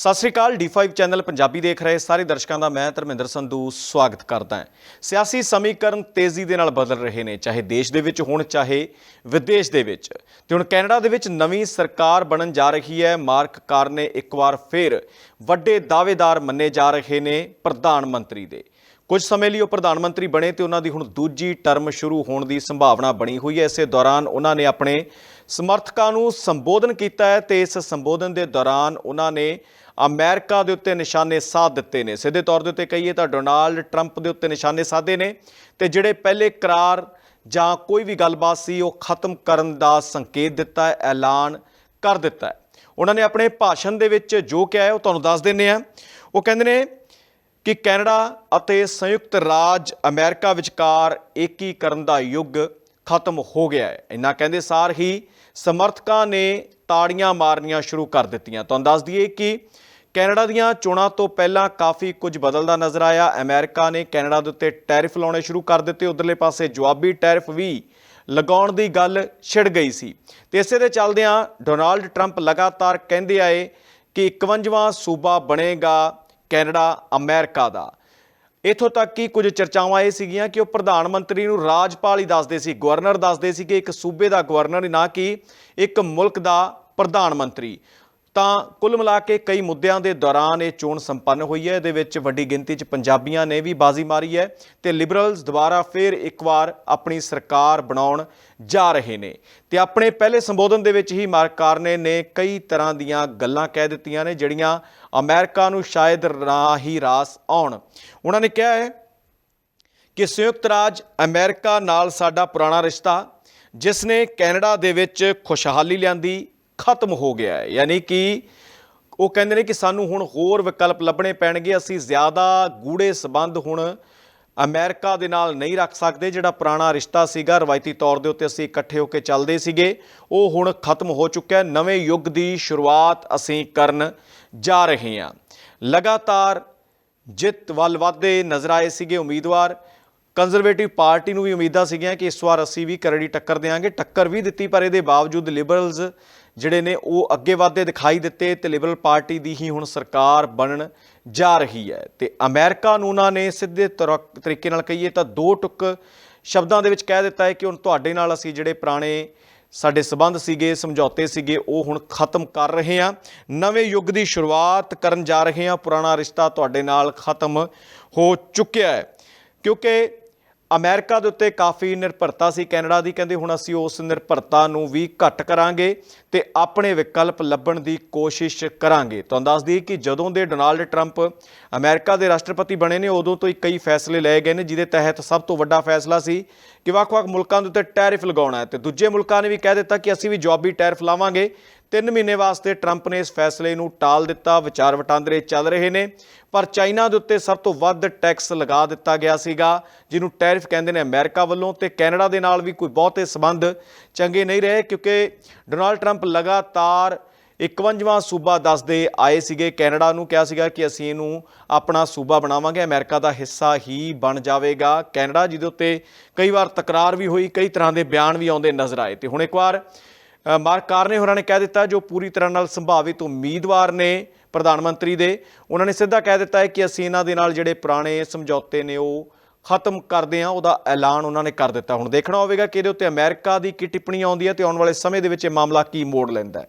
ਸਤਿ ਸ੍ਰੀ ਅਕਾਲ D5 channel Punjabi ਦੇਖ ਰਹੇ ਸਾਰੇ ਦਰਸ਼ਕਾਂ ਦਾ ਮੈਂ ਧਰਮਿੰਦਰ ਸੰਧੂ ਸਵਾਗਤ ਕਰਦਾ ਹਾਂ। ਸਿਆਸੀ ਸਮੀਕਰਨ ਤੇਜ਼ੀ ਦੇ ਨਾਲ ਬਦਲ ਰਹੇ ਨੇ, ਚਾਹੇ ਦੇਸ਼ ਦੇ ਵਿੱਚ ਹੋਣ, ਚਾਹੇ ਵਿਦੇਸ਼ ਦੇ ਵਿੱਚ। ਤੇ ਹੁਣ ਕੈਨੇਡਾ ਦੇ ਵਿੱਚ ਨਵੀਂ ਸਰਕਾਰ ਬਣਨ ਜਾ ਰਹੀ ਹੈ, ਮਾਰਕ ਕਾਰਨੇ ਇੱਕ ਵਾਰ ਫਿਰ ਵੱਡੇ ਦਾਅਵੇਦਾਰ ਮੰਨੇ ਜਾ ਰਹੇ ਨੇ ਪ੍ਰਧਾਨ ਮੰਤਰੀ ਦੇ। ਕੁਝ ਸਮੇਂ ਲਈ ਉਹ ਪ੍ਰਧਾਨ ਮੰਤਰੀ ਬਣੇ ਤੇ ਉਹਨਾਂ ਦੀ ਹੁਣ ਦੂਜੀ ਟਰਮ ਸ਼ੁਰੂ ਹੋਣ ਦੀ ਸੰਭਾਵਨਾ ਬਣੀ ਹੋਈ ਹੈ। ਇਸੇ ਦੌਰਾਨ ਉਹਨਾਂ ਨੇ ਆਪਣੇ ਸਮਰਥਕਾਂ ਨੂੰ ਸੰਬੋਧਨ ਕੀਤਾ ਹੈ ਤੇ ਇਸ ਸੰਬੋਧਨ ਦੇ ਦੌਰਾਨ ਉਹਨਾਂ ਨੇ ਅਮਰੀਕਾ ਦੇ ਉੱਤੇ ਨਿਸ਼ਾਨੇ ਸਾਧ ਦਿੱਤੇ ਨੇ। ਸਿੱਧੇ ਤੌਰ ਦੇ ਉੱਤੇ ਕਹੀਏ ਤਾਂ ਡੋਨਾਲਡ ਟਰੰਪ ਦੇ ਉੱਤੇ ਨਿਸ਼ਾਨੇ ਸਾਧੇ ਨੇ ਤੇ ਜਿਹੜੇ ਪਹਿਲੇ ਕਰਾਰ ਜਾਂ ਕੋਈ ਵੀ ਗੱਲਬਾਤ ਸੀ ਉਹ ਖਤਮ ਕਰਨ ਦਾ ਸੰਕੇਤ ਦਿੱਤਾ ਹੈ, ਐਲਾਨ ਕਰ ਦਿੱਤਾ ਹੈ। ਉਹਨਾਂ ਨੇ ਆਪਣੇ ਭਾਸ਼ਣ ਦੇ ਵਿੱਚ ਜੋ ਕਿਹਾ ਹੈ ਉਹ ਤੁਹਾਨੂੰ ਦੱਸ ਦਿੰਨੇ ਆ ਉਹ ਕਹਿੰਦੇ ਨੇ ਕਿ ਕੈਨੇਡਾ ਅਤੇ ਸੰਯੁਕਤ ਰਾਜ ਅਮਰੀਕਾ ਵਿਚਕਾਰ ਏਕੀਕਰਨ ਦਾ ਯੁੱਗ ਖਤਮ ਹੋ ਗਿਆ ਹੈ। ਇੰਨਾ ਕਹਿੰਦੇ ਸਾਰ ਹੀ ਸਮਰਥਕਾਂ ਨੇ ਤਾੜੀਆਂ ਮਾਰਨੀਆਂ ਸ਼ੁਰੂ ਕਰ ਦਿੱਤੀਆਂ। ਤੁਹਾਨੂੰ ਦੱਸ ਦਈਏ ਕਿ ਕੈਨੇਡਾ ਦੀਆਂ ਚੋਣਾਂ ਤੋਂ ਪਹਿਲਾਂ ਕਾਫੀ ਕੁਝ ਬਦਲਦਾ ਨਜ਼ਰ ਆਇਆ। ਅਮਰੀਕਾ ਨੇ ਕੈਨੇਡਾ ਦੇ ਉੱਤੇ ਟੈਰਿਫ ਲਾਉਣੇ ਸ਼ੁਰੂ ਕਰ ਦਿੱਤੇ। ਉਧਰਲੇ ਪਾਸੇ ਜਵਾਬੀ ਟੈਰਿਫ ਵੀ ਲਗਾਉਣ ਦੀ ਗੱਲ ਛਿੜ ਗਈ ਸੀ। ਤੇ ਇਸੇ ਦੇ ਚੱਲਦਿਆਂ ਡੋਨਾਲਡ ਟਰੰਪ ਲਗਾਤਾਰ ਕਹਿੰਦੇ ਆਏ ਕਿ 51ਵਾਂ ਸੂਬਾ ਬਣੇਗਾ ਕੈਨੇਡਾ ਅਮਰੀਕਾ ਦਾ। ਇਥੋਂ ਤੱਕ ਕਿ ਕੁਝ ਚਰਚਾਵਾਂ ਇਹ ਸੀਗੀਆਂ ਕਿ ਉਹ ਪ੍ਰਧਾਨ ਮੰਤਰੀ ਨੂੰ ਰਾਜਪਾਲ ਹੀ ਦੱਸਦੇ ਸੀ, ਗਵਰਨਰ ਦੱਸਦੇ ਸੀ ਕਿ ਇੱਕ ਸੂਬੇ ਦਾ ਗਵਰਨਰ, ਨਾ ਕਿ ਇੱਕ ਮੁਲਕ ਦਾ ਪ੍ਰਧਾਨ ਮੰਤਰੀ। ਤਾਂ ਕੁੱਲ ਮਿਲਾ ਕੇ ਕਈ ਮੁੱਦਿਆਂ ਦੇ ਦੌਰਾਨ ਇਹ ਚੋਣ ਸੰਪੰਨ ਹੋਈ ਹੈ। ਇਹਦੇ ਵਿੱਚ ਵੱਡੀ ਗਿਣਤੀ 'ਚ ਪੰਜਾਬੀਆਂ ਨੇ ਵੀ ਬਾਜ਼ੀ ਮਾਰੀ ਹੈ ਤੇ ਲਿਬਰਲਸ ਦੁਬਾਰਾ ਫਿਰ ਇੱਕ ਵਾਰ ਆਪਣੀ ਸਰਕਾਰ ਬਣਾਉਣ ਜਾ ਰਹੇ ਨੇ। ਤੇ ਆਪਣੇ ਪਹਿਲੇ ਸੰਬੋਧਨ ਦੇ ਵਿੱਚ ਹੀ ਮਾਰਕ ਕਾਰਨੇ ਨੇ ਕਈ ਤਰ੍ਹਾਂ ਦੀਆਂ ਗੱਲਾਂ ਕਹਿ ਦਿੱਤੀਆਂ ਨੇ, ਜਿਹੜੀਆਂ ਅਮਰੀਕਾ ਨੂੰ ਸ਼ਾਇਦ ਨਾ ਹੀ ਰਾਸ ਆਉਣ। ਉਹਨਾਂ ਨੇ ਕਿਹਾ ਹੈ ਕਿ ਸੰਯੁਕਤ ਰਾਜ ਅਮਰੀਕਾ ਨਾਲ ਸਾਡਾ ਪੁਰਾਣਾ ਰਿਸ਼ਤਾ, ਜਿਸ ਨੇ ਕੈਨੇਡਾ ਦੇ ਵਿੱਚ ਖੁਸ਼ਹਾਲੀ ਲਿਆਂਦੀ ਖਤਮ ਹੋ ਗਿਆ ਹੈ। ਯਾਨੀ ਕਿ ਉਹ ਕਹਿੰਦੇ ਨੇ ਕਿ ਸਾਨੂੰ ਹੁਣ ਹੋਰ ਵਿਕਲਪ ਲੱਭਣੇ ਪੈਣਗੇ। ਅਸੀਂ ਜ਼ਿਆਦਾ ਗੂੜੇ ਸਬੰਧ ਹੁਣ ਅਮਰੀਕਾ ਦੇ ਨਾਲ ਨਹੀਂ ਰੱਖ ਸਕਦੇ। ਜਿਹੜਾ ਪੁਰਾਣਾ ਰਿਸ਼ਤਾ ਸੀਗਾ, ਰਵਾਇਤੀ ਤੌਰ ਦੇ ਉੱਤੇ ਅਸੀਂ ਇਕੱਠੇ ਹੋ ਕੇ ਚੱਲਦੇ ਸੀਗੇ। ਉਹ ਹੁਣ ਖਤਮ ਹੋ ਚੁੱਕਾ ਹੈ। ਨਵੇਂ ਯੁੱਗ ਦੀ ਸ਼ੁਰੂਆਤ ਅਸੀਂ ਕਰਨ ਜਾ ਰਹੇ ਹਾਂ। ਲਗਾਤਾਰ ਜਿੱਤ ਵੱਲ ਵਧਦੇ ਨਜ਼ਰ ਆਏ ਸੀਗੇ ਉਮੀਦਵਾਰ। ਕੰਜ਼ਰਵੇਟਿਵ ਪਾਰਟੀ ਨੂੰ ਵੀ ਉਮੀਦਾਂ ਸੀਗੀਆਂ ਕਿ ਇਸ ਵਾਰ ਅਸੀਂ ਵੀ ਕਰੜੀ ਟੱਕਰ ਦੇਵਾਂਗੇ ਟੱਕਰ ਵੀ ਦਿੱਤੀ, ਪਰ ਇਹਦੇ ਬਾਵਜੂਦ ਲਿਬਰਲਸ ਜਿਹੜੇ ਨੇ ਉਹ ਅੱਗੇ ਵਧਦੇ ਦਿਖਾਈ ਦਿੱਤੇ ਤੇ ਲਿਬਰਲ ਪਾਰਟੀ ਦੀ ਹੀ ਹੁਣ ਸਰਕਾਰ ਬਣਨ ਜਾ ਰਹੀ ਹੈ। ਤੇ ਅਮਰੀਕਾ ਨੂੰ ਉਹਨਾਂ ਨੇ ਸਿੱਧੇ ਤੌਰ- ਤਰੀਕੇ ਨਾਲ ਕਹੀਏ ਤਾਂ ਦੋ ਟੁਕ ਸ਼ਬਦਾਂ ਦੇ ਵਿੱਚ ਕਹਿ ਦਿੱਤਾ ਹੈ ਕਿ ਹੁਣ ਤੁਹਾਡੇ ਨਾਲ ਅਸੀਂ ਜਿਹੜੇ ਪੁਰਾਣੇ ਸਾਡੇ ਸਬੰਧ ਸੀਗੇ, ਸਮਝੌਤੇ ਸੀਗੇ, ਉਹ ਹੁਣ ਖਤਮ ਕਰ ਰਹੇ ਹਾਂ। ਨਵੇਂ ਯੁੱਗ ਦੀ ਸ਼ੁਰੂਆਤ ਕਰਨ ਜਾ ਰਹੇ ਹਾਂ। ਪੁਰਾਣਾ ਰਿਸ਼ਤਾ ਤੁਹਾਡੇ ਨਾਲ ਖਤਮ ਹੋ ਚੁੱਕਿਆ ਹੈ। ਕਿਉਂਕਿ ਅਮਰੀਕਾ ਦੇ ਉੱਤੇ ਕਾਫੀ ਨਿਰਭਰਤਾ ਸੀ। ਕੈਨੇਡਾ ਦੀ ਕਹਿੰਦੇ, ਹੁਣ ਅਸੀਂ ਉਸ ਨਿਰਭਰਤਾ ਨੂੰ ਵੀ ਘੱਟ ਕਰਾਂਗੇ ਤੇ ਆਪਣੇ ਵਿਕਲਪ ਲੱਭਣ ਦੀ ਕੋਸ਼ਿਸ਼ ਕਰਾਂਗੇ। ਤੁਹਾਨੂੰ ਦੱਸ ਦਈਏ ਕਿ ਜਦੋਂ ਦੇ ਡੋਨਾਲਡ ਟਰੰਪ ਅਮਰੀਕਾ ਦੇ ਰਾਸ਼ਟਰਪਤੀ ਬਣੇ ਨੇ, ਉਦੋਂ ਤੋਂ ਹੀ ਕਈ ਫੈਸਲੇ ਲਏ ਗਏ ਨੇ, ਜਿਹਦੇ ਤਹਿਤ ਸਭ ਤੋਂ ਵੱਡਾ ਫੈਸਲਾ ਸੀ ਕਿ ਵੱਖ-ਵੱਖ ਮੁਲਕਾਂ ਦੇ ਉੱਤੇ ਟੈਰਿਫ ਲਗਾਉਣਾ ਹੈ। ਤੇ ਦੂਜੇ ਮੁਲਕਾਂ ਨੇ ਵੀ ਕਹਿ ਦਿੱਤਾ ਕਿ ਅਸੀਂ ਵੀ ਜਵਾਬੀ ਟੈਰਿਫ ਲਾਵਾਂਗੇ। ਤਿੰਨ ਮਹੀਨੇ ਵਾਸਤੇ ਟਰੰਪ ਨੇ ਇਸ ਫੈਸਲੇ ਨੂੰ ਟਾਲ ਦਿੱਤਾ। ਵਿਚਾਰ ਵਟਾਂਦਰੇ ਚੱਲ ਰਹੇ ਨੇ। ਪਰ ਚਾਈਨਾ ਦੇ ਉੱਤੇ ਸਭ ਤੋਂ ਵੱਧ ਟੈਕਸ ਲਗਾ ਦਿੱਤਾ ਗਿਆ ਸੀਗਾ, ਜਿਹਨੂੰ ਟੈਰਿਫ ਕਹਿੰਦੇ ਨੇ ਅਮਰੀਕਾ ਵੱਲੋਂ। ਤੇ ਕੈਨੇਡਾ ਦੇ ਨਾਲ ਵੀ ਕੋਈ ਬਹੁਤੇ ਸਬੰਧ ਚੰਗੇ ਨਹੀਂ ਰਹੇ, ਕਿਉਂਕਿ ਡੋਨਾਲਡ ਟਰੰਪ ਲਗਾਤਾਰ 51ਵਾਂ ਸੂਬਾ ਦੱਸਦੇ ਆਏ ਸੀਗੇ। ਕੈਨੇਡਾ ਨੂੰ ਕਿਹਾ ਸੀਗਾ ਕਿ ਅਸੀਂ ਇਹਨੂੰ ਆਪਣਾ ਸੂਬਾ ਬਣਾਵਾਂਗੇ। ਅਮਰੀਕਾ ਦਾ ਹਿੱਸਾ ਹੀ ਬਣ ਜਾਵੇਗਾ। ਕੈਨੇਡਾ ਜਿਹਦੇ ਉੱਤੇ ਕਈ ਵਾਰ ਤਕਰਾਰ ਵੀ ਹੋਈ ਕਈ ਤਰ੍ਹਾਂ ਦੇ ਬਿਆਨ ਵੀ ਆਉਂਦੇ ਨਜ਼ਰ ਆਏ। ਤੇ ਹੁਣ ਇੱਕ ਵਾਰ ਅ, ਮਾਰਕ ਕਾਰਨੇ ਹੋਰਾਂ ਨੇ ਕਹਿ ਦਿੱਤਾ ਜੋ ਪੂਰੀ ਤਰ੍ਹਾਂ ਨਾਲ ਸੰਭਾਵਿਤ ਉਮੀਦਵਾਰ ਨੇ ਪ੍ਰਧਾਨ ਮੰਤਰੀ ਦੇ ਉਹਨਾਂ ਨੇ ਸਿੱਧਾ ਕਹਿ ਦਿੱਤਾ ਹੈ ਕਿ ਅਸੀਂ ਇਹਨਾਂ ਦੇ ਨਾਲ ਜਿਹੜੇ ਪੁਰਾਣੇ ਸਮਝੌਤੇ ਨੇ ਉਹ ਖਤਮ ਕਰਦੇ ਹਾਂ। ਉਹਦਾ ਐਲਾਨ ਉਹਨਾਂ ਨੇ ਕਰ ਦਿੱਤਾ। ਹੁਣ ਦੇਖਣਾ ਹੋਵੇਗਾ ਕਿ ਇਹਦੇ ਉੱਤੇ ਅਮਰੀਕਾ ਦੀ ਕੀ ਟਿੱਪਣੀ ਆਉਂਦੀ ਹੈ ਤੇ ਆਉਣ ਵਾਲੇ ਸਮੇਂ ਦੇ ਵਿੱਚ ਇਹ ਮਾਮਲਾ ਕੀ ਮੋੜ ਲੈਂਦਾ ਹੈ।